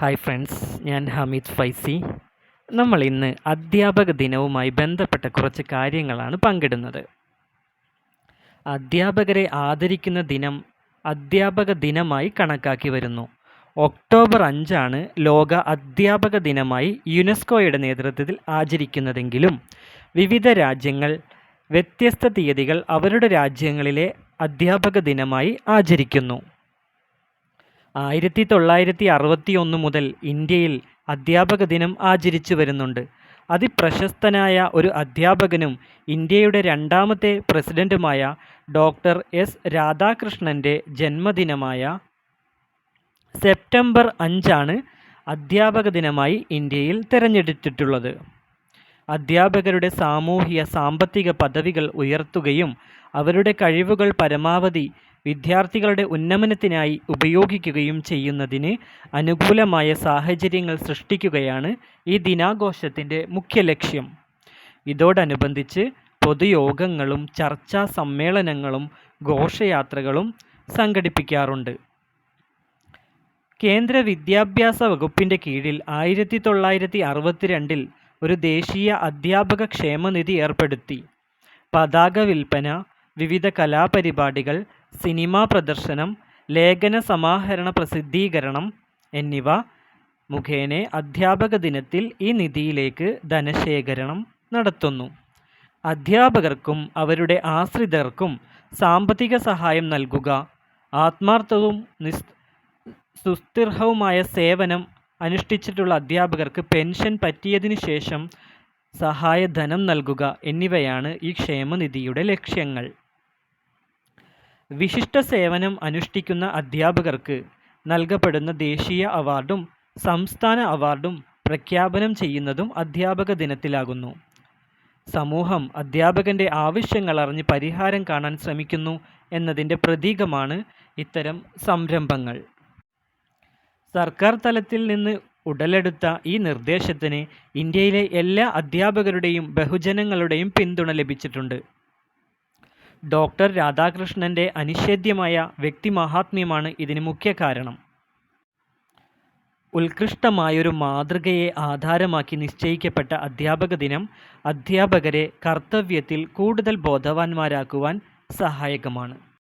Hi friends ഞാൻ ഹമീദ് ഫൈസി. നമ്മൾ ഇന്ന് അധ്യാപക ദിനവുമായി ബന്ധപ്പെട്ട കുറച്ച് കാര്യങ്ങളാണ് പങ്കിടുന്നത്. അധ്യാപകരെ ആദരിക്കുന്ന ദിനം അധ്യാപക ദിനമായി കണക്കാക്കി വരുന്നു. ഒക്ടോബർ അഞ്ചാണ് ലോക അധ്യാപക ദിനമായി യുനെസ്കോയുടെ നേതൃത്വത്തിൽ ആചരിക്കുന്നതെങ്കിലും വിവിധ രാജ്യങ്ങൾ വ്യത്യസ്ത തീയതികൾ അവരുടെ രാജ്യങ്ങളിലെ അധ്യാപക ദിനമായി ആചരിക്കുന്നു. ആയിരത്തി തൊള്ളായിരത്തി അറുപത്തി ഒന്ന് മുതൽ ഇന്ത്യയിൽ അധ്യാപക ദിനം ആചരിച്ചു വരുന്നുണ്ട്. അതിപ്രശസ്തനായ ഒരു അധ്യാപകനും ഇന്ത്യയുടെ രണ്ടാമത്തെ പ്രസിഡന്റുമായ ഡോക്ടർ എസ് രാധാകൃഷ്ണന്റെ ജന്മദിനമായ സെപ്റ്റംബർ അഞ്ചാണ് അധ്യാപക ദിനമായി ഇന്ത്യയിൽ തിരഞ്ഞെടുത്തിട്ടുള്ളത്. അധ്യാപകരുടെ സാമൂഹിക സാമ്പത്തിക പദവികൾ ഉയർത്തുകയും അവരുടെ കഴിവുകൾ പരമാവധി വിദ്യാർത്ഥികളുടെ ഉന്നമനത്തിനായി ഉപയോഗിക്കുകയും ചെയ്യുന്നതിന് അനുകൂലമായ സാഹചര്യങ്ങൾ സൃഷ്ടിക്കുകയാണ് ഈ ദിനാഘോഷത്തിന്റെ മുഖ്യ ലക്ഷ്യം. ഇതോടനുബന്ധിച്ച് പൊതുയോഗങ്ങളും ചർച്ചാ സമ്മേളനങ്ങളും ഘോഷയാത്രകളും സംഘടിപ്പിക്കാറുണ്ട്. കേന്ദ്ര വിദ്യാഭ്യാസ വകുപ്പിന്റെ കീഴിൽ ആയിരത്തി തൊള്ളായിരത്തി അറുപത്തിരണ്ടിൽ ഒരു ദേശീയ അധ്യാപക ക്ഷേമനിധി ഏർപ്പെടുത്തി. പതാക വിൽപ്പന വിവിധ കലാപരിപാടികൾ സിനിമാ പ്രദർശനം ലേഖന സമാഹരണ പ്രസിദ്ധീകരണം എന്നിവ മുഖേന അധ്യാപക ദിനത്തിൽ ഈ നിധിയിലേക്ക് ധനശേഖരണം നടത്തുന്നു. അധ്യാപകർക്കും അവരുടെ ആശ്രിതർക്കും സാമ്പത്തിക സഹായം നൽകുക ആത്മാർത്ഥവും നിസ് സുസ്ഥിർഹവുമായ സേവനം അനുഷ്ഠിച്ചിട്ടുള്ള അധ്യാപകർക്ക് പെൻഷൻ പറ്റിയതിനു ശേഷം സഹായധനം നൽകുക എന്നിവയാണ് ഈ ക്ഷേമനിധിയുടെ ലക്ഷ്യങ്ങൾ. വിശിഷ്ട സേവനം അനുഷ്ഠിക്കുന്ന അധ്യാപകർക്ക് നൽകപ്പെടുന്ന ദേശീയ അവാർഡും സംസ്ഥാന അവാർഡും പ്രഖ്യാപനം ചെയ്യുന്നതും അധ്യാപക ദിനത്തിലാകുന്നു. സമൂഹം അധ്യാപകന്റെ ആവശ്യങ്ങൾ അറിഞ്ഞ് പരിഹാരം കാണാൻ ശ്രമിക്കുന്നു എന്നതിന്റെ പ്രതീകമാണ് ഇത്തരം സംരംഭങ്ങൾ. സർക്കാർ തലത്തിൽ നിന്ന് ഉടലെടുത്ത ഈ നിർദ്ദേശത്തിന് ഇന്ത്യയിലെ എല്ലാ അധ്യാപകരുടെയും ബഹുജനങ്ങളുടെയും പിന്തുണ ലഭിച്ചിട്ടുണ്ട്. ഡോക്ടർ രാധാകൃഷ്ണന്റെ അനിഷേധ്യമായ വ്യക്തിമാഹാത്മ്യമാണ് ഇതിന് മുഖ്യ കാരണം. ഉത്കൃഷ്ടമായൊരു മാതൃകയെ ആധാരമാക്കി നിശ്ചയിക്കപ്പെട്ട അധ്യാപക ദിനം അധ്യാപകരെ കർത്തവ്യത്തിൽ കൂടുതൽ ബോധവാന്മാരാക്കുവാൻ സഹായകമാണ്.